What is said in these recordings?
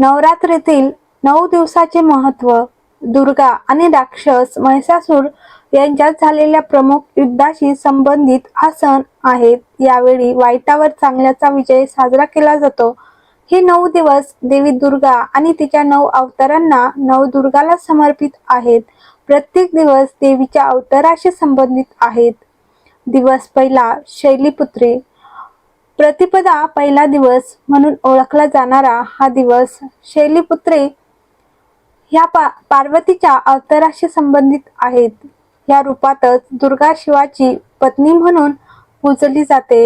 नवरात्रीतील नऊ दिवसाचे महत्त्व दुर्गा आणि राक्षस महिषासूर यांच्यात झालेल्या प्रमुख युद्धाशी संबंधित हा सण आहेत यावेळी वाईटावर चांगल्याचा विजय साजरा केला जातो. हे नऊ दिवस देवी दुर्गा आणि तिच्या नऊ अवतारांना नवदुर्गाला समर्पित आहेत. प्रत्येक दिवस देवीच्या अवताराशी संबंधित आहेत. दिवस पहिला शैलीपुत्री प्रतिपदा पहिला दिवस म्हणून ओळखला जाणारा हा दिवस शैलीपुत्रे ह्या पा पार्वतीच्या अवताराशी संबंधित आहेत. या रूपातच दुर्गा शिवाची पत्नी म्हणून पूजली जाते.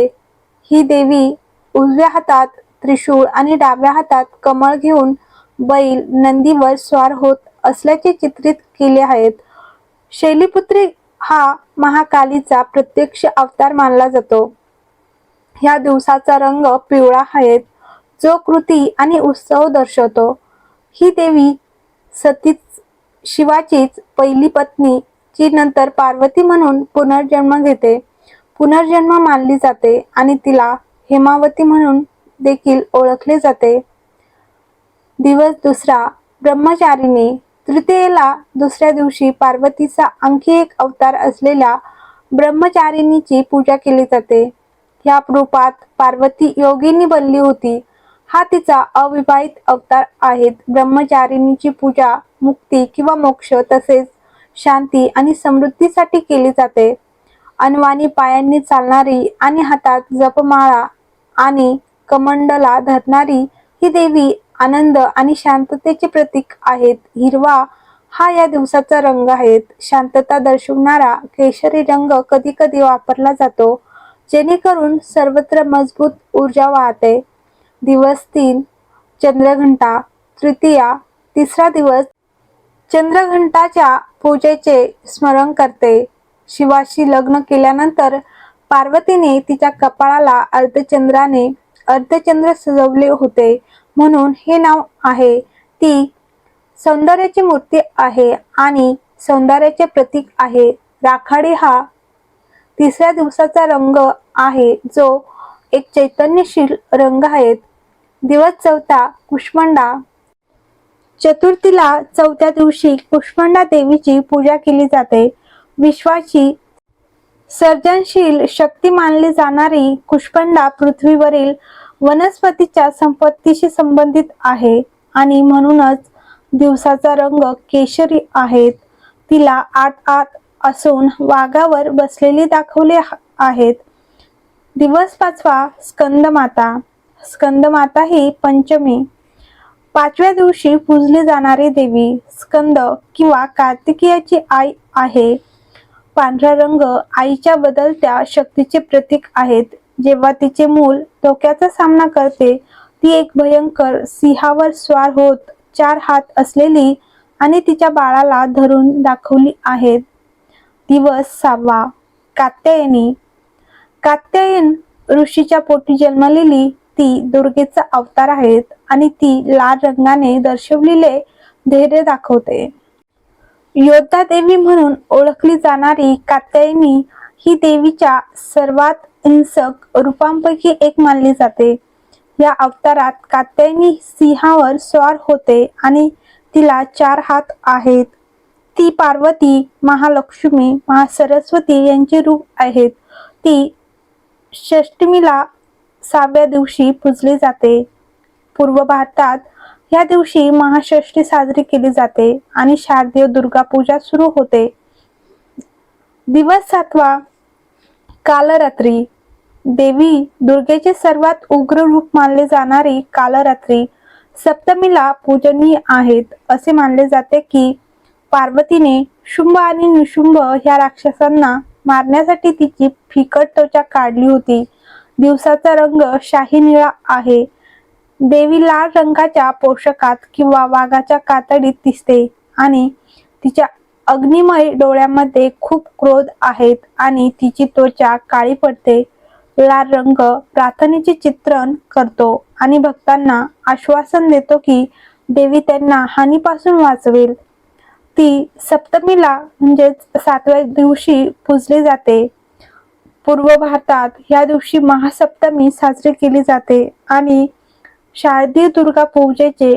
ही देवी उजव्या हातात त्रिशूळ आणि डाव्या हातात कमळ घेऊन बैल नंदीवर स्वार होत असल्याचे चित्रित केले आहेत. शैलीपुत्री हा महाकालीचा प्रत्यक्ष अवतार मानला जातो. ह्या दिवसाचा रंग पिवळा आहे. जो कृती आणि उत्सव दर्शवतो. ही देवी सतीच शिवाचीच पहिली पत्नी जी नंतर पार्वती म्हणून पुनर्जन्म घेते. पुनर्जन्म मानली जाते आणि तिला हेमावती म्हणून देखील ओळखले जाते. दिवस दुसरा ब्रह्मचारिणी. तृतीयेला दुसऱ्या दिवशी पार्वतीचा आणखी एक अवतार असलेल्या ब्रह्मचारिणीची पूजा केली जाते. ह्या रूपात पार्वती योगिनी बनली होती. हा तिचा अविवाहित अवतार आहेत. ब्रह्मचारिणीची पूजा मुक्ती किंवा मोक्ष तसेच शांती आणि समृद्धीसाठी केली जाते. अनवाणी पायांनी चालणारी आणि हातात जपमाळा आणि कमंडला धरणारी ही देवी आनंद आणि शांततेचे प्रतीक आहेत. हिरवा हा या दिवसाचा रंग आहे शांतता दर्शवणारा केशरी रंग कधी कधी वापरला जातो. जेणेकरून सर्वत्र मजबूत ऊर्जा वाहते. दिवस तीन चंद्रघंटा. तृतीया तिसरा दिवस चंद्रघंटाच्या पूजेचे स्मरण करते. शिवाशी लग्न केल्यानंतर पार्वतीने तिच्या कपाळाला अर्धचंद्राने अर्धचंद्र सजवले होते. म्हणून हे नाव आहे. ती सौंदर्याची मूर्ती आहे आणि सौंदर्याचे प्रतीक आहे. राखाडी हा तिसऱ्या दिवसाचा रंग आहे जो एक चैतन्यशील रंग आहे. दिवस चौथा कुष्मंडा. चतुर्थीला चौथ्या दिवशी कुष्मंडा देवीची पूजा केली जाते. विश्वाची सर्जनशील शक्ती मानली जाणारी कुष्मंडा पृथ्वीवरील वनस्पतीच्या संपत्तीशी संबंधित आहे आणि म्हणूनच दिवसाचा रंग केशरी आहेत. तिला आत आत असून वाघावर बसलेली दाखवले आहेत. दिवस पाचवा स्कंदमाता. स्कंदमाता ही पंचमी. पाचव्या दिवशी पूजली जाणारी देवी स्कंद किंवा कार्तिकीयाची आई आहे. पांढरा रंग आईच्या बदलत्या शक्तीचे प्रतीक आहेत. जेव्हा तिचे मूल धोक्याचा सामना करते ती एक भयंकर सिंहावर स्वार होत चार हात असलेली आणि तिच्या बाळाला धरून दाखवली आहेत. दिवस सहावा कात्यायनी कात्यायन ऋषीच्या पोटी जन्मलेली ती दुर्गेचा अवतार आहेत आणि ती लाल रंगाने दर्शवलेले धैर्य दाखवते. योद्धा देवी म्हणून ओळखली जाणारी कात्यायनी ही देवीच्या सर्वात हिंसक रूपांपैकी एक मानली जाते. या अवतारात कात्यायनी सिंहावर स्वार होते आणि तिला चार हात आहेत. ती पार्वती महालक्ष्मी महासरस्वती यांचे रूप आहेत. ती षष्टमीला सहाव्या दिवशी पूजली जाते. पूर्व भारतात या दिवशी महाषष्ठी साजरी केली जाते आणि शारदीय दुर्गा पूजा सुरू होते. दिवस सातवा कालरात्री. देवी दुर्गेचे सर्वात उग्र रूप मानले जाणारी कालरात्री सप्तमीला पूजनीय आहेत असे मानले जाते की पार्वतीने शुंभ आणि निशुंभ ह्या राक्षसांना मारण्यासाठी तिची फिकट त्वचा काढली होती. दिवसाचा रंग शाही निळा आहे. देवी लाल रंगाच्या पोषकात किंवा वाघाच्या कातडीत दिसते आणि तिच्या अग्निमय डोळ्यामध्ये खूप क्रोध आहेत आणि तिची त्वचा काळी पडते. लाल रंग प्रार्थनेचे चित्रण करतो आणि भक्तांना आश्वासन देतो की देवी त्यांना हानीपासून वाचवेल. ती सप्तमीला म्हणजेच सातव्या दिवशी पूजली जाते. पूर्व भारतात या दिवशी महासप्तमी साजरी केली जाते आणि शारदीय दुर्गा पूजेचे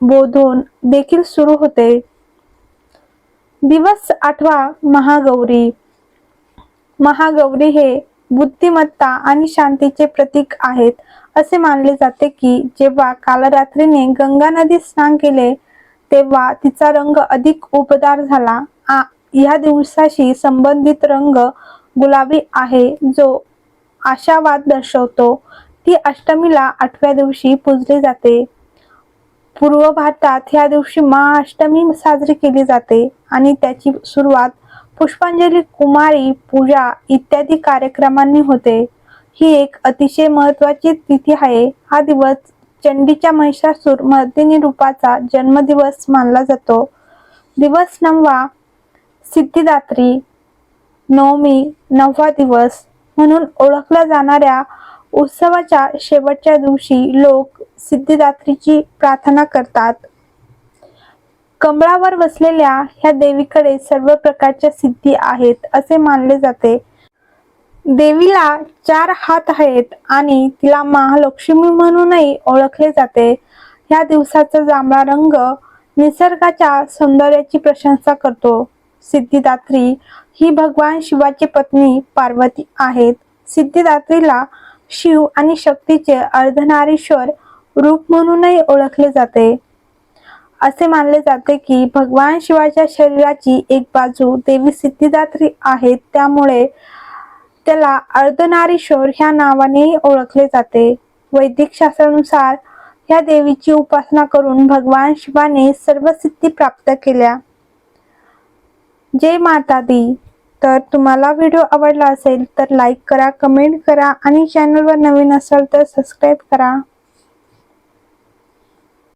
बोधून देखील सुरू होते. दिवस आठवा महागौरी. महागौरी हे बुद्धिमत्ता आणि शांतीचे प्रतीक आहेत असे मानले जाते की जेव्हा कालरात्रीने गंगा नदीत स्नान केले तेव्हा तिचा रंग अधिक उबदार झाला. आ ह्या दिवसाशी संबंधित रंग गुलाबी आहे जो आशावाद दर्शवतो. ती अष्टमीला आठव्या दिवशी पूजली जाते. पूर्व भारतात ह्या दिवशी महाअष्टमी साजरी केली जाते आणि त्याची सुरुवात पुष्पांजली कुमारी पूजा इत्यादी कार्यक्रमांनी होते. ही एक अतिशय महत्वाची तिथी आहे. हा दिवस चंडीच्या महिषासूर मर्दिनी रूपाचा जन्मदिवस मानला जातो. दिवस नववा सिद्धिदात्री नवमी नववा दिवस म्हणून ओळखल्या जाणाऱ्या उत्सवाच्या शेवटच्या दिवशी लोक सिद्धिदात्रीची प्रार्थना करतात. कमळावर बसलेल्या ह्या देवीकडे सर्व प्रकारच्या सिद्धी आहेत असे मानले जाते. देवीला चार हात आहेत आणि तिला महालक्ष्मी म्हणूनही ओळखले जाते. ह्या दिवसाचा जांभळा रंग निसर्गाच्या सौंदर्याची प्रशंसा करतो. सिद्धिदात्री ही भगवान शिवाची पत्नी पार्वती आहेत. सिद्धिदात्रीला शिव आणि शक्तीचे अर्धनारीश्वर रूप म्हणूनही ओळखले जाते. असे मानले जाते की भगवान शिवाच्या शरीराची एक बाजू देवी सिद्धिदात्री आहेत. त्यामुळे त्याला अर्धनारीश्वर ह्या नावानेही ओळखले जाते. वैदिक शास्त्रानुसार ह्या देवीची उपासना करून भगवान शिवाने सर्व सिद्धी प्राप्त केल्या. जय माता दी तर तुम्हाला व्हिडिओ आवडला असेल तर लाईक करा कमेंट करा आणि चॅनलवर नवीन असाल तर सबस्क्राईब करा.